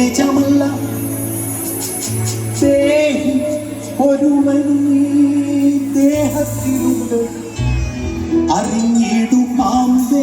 നിജമല്ല. ദേഹി ഒരുവൻ ഈ ദേഹത്തിലുണ്ട്. അറിഞ്ഞിടു പാമ്പേ.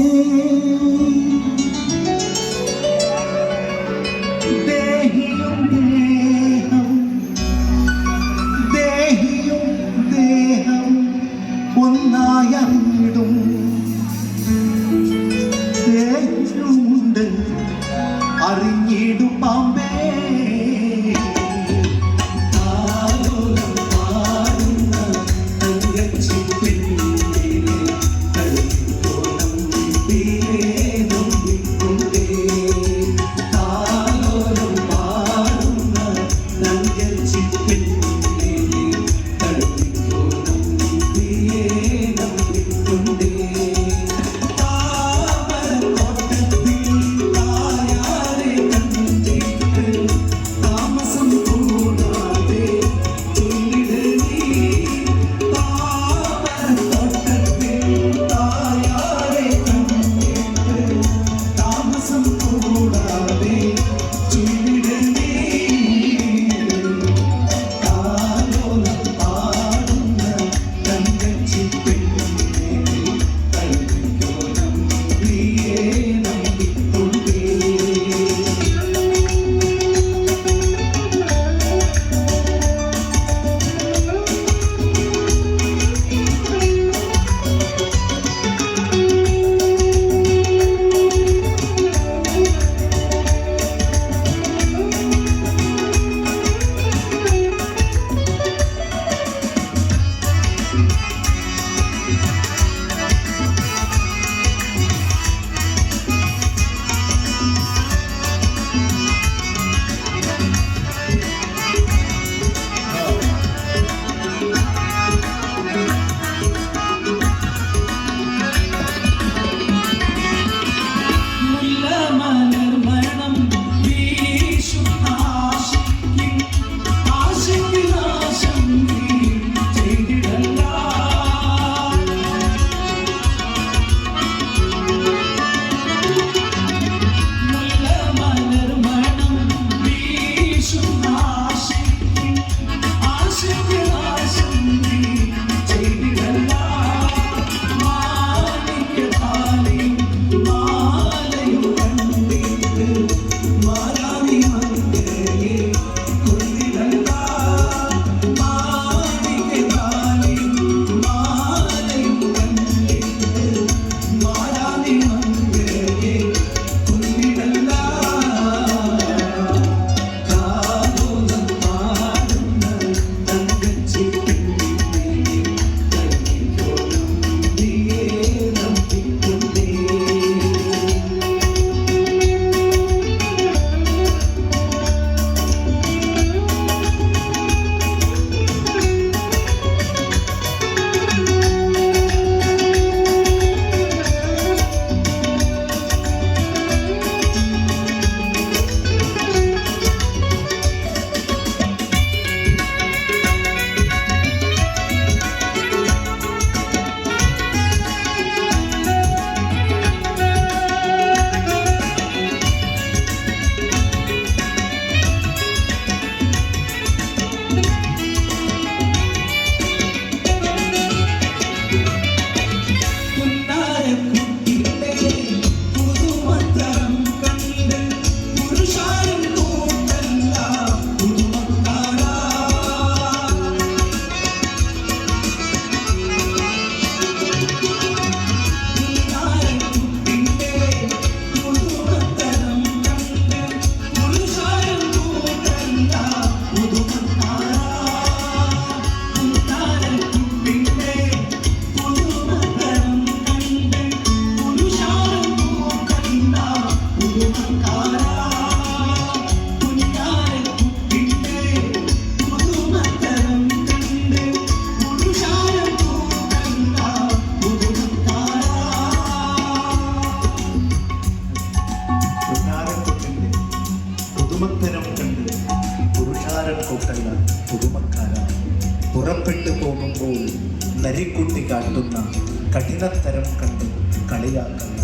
കഠിനത്തരം കണ്ട് കളിയാക്കല്ല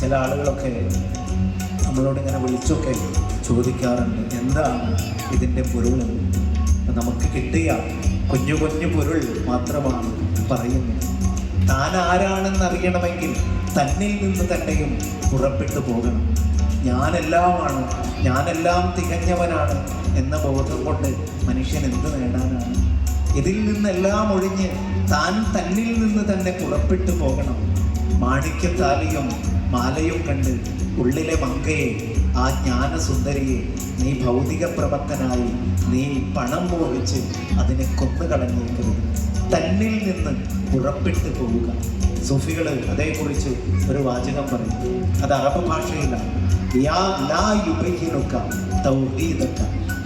ചില ആളുകളൊക്കെ നമ്മളോട് ഇങ്ങനെ വിളിച്ചൊക്കെ ചോദിക്കാറുണ്ട് എന്താണ് ഇതിന്റെ പൊരുൾ? നമുക്ക് കിട്ടിയ കുഞ്ഞു കുഞ്ഞു പൊരുൾ മാത്രമാണ് പറയുന്നത്. താൻ ആരാണെന്ന് അറിയണമെങ്കിൽ തന്നിൽ നിന്ന് തന്നെയും പുറപ്പെട്ടു പോകണം. ഞാനെല്ലാമാണ് ഞാനെല്ലാം തികഞ്ഞവനാണ് എന്ന ബോധം കൊണ്ട് മനുഷ്യൻ എന്ത് നേടാനാണ്? ഇതിൽ നിന്നെല്ലാം ഒഴിഞ്ഞ് താൻ തന്നിൽ നിന്ന് തന്നെ പുറപ്പെട്ടു പോകണം. മാണിക്യത്താലിയും മാലയും കണ്ട് ഉള്ളിലെ മങ്കയെ ആ ജ്ഞാനസുന്ദരിയെ നീ ഭൗതിക പ്രവർത്തനായി നീ പണം മോഹിച്ച് അതിനെ കൊന്നുകളഞ്ഞേക്കരുത് തന്നിൽ നിന്ന് പുറപ്പെട്ടു പോവുക. സൂഫികൾ അതേക്കുറിച്ച് ഒരു വാചകം പറയും. അത് അറബ് ഭാഷയിലാണ്.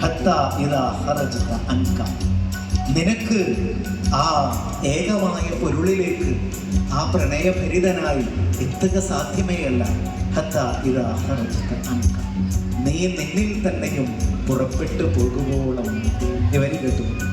ഹത്താ ഇദാ ഖറജത അൻക. നിനക്ക് ആ ഏകമായ പൊരുളിലേക്ക് ആ പ്രണയഭരിതനായി എത്തുക സാധ്യമേയല്ല. ഹത്ത ഇത് നീ നിന്നിൽ തന്നെയും പുറപ്പെട്ടു പോകുവോളം. കേട്ടു.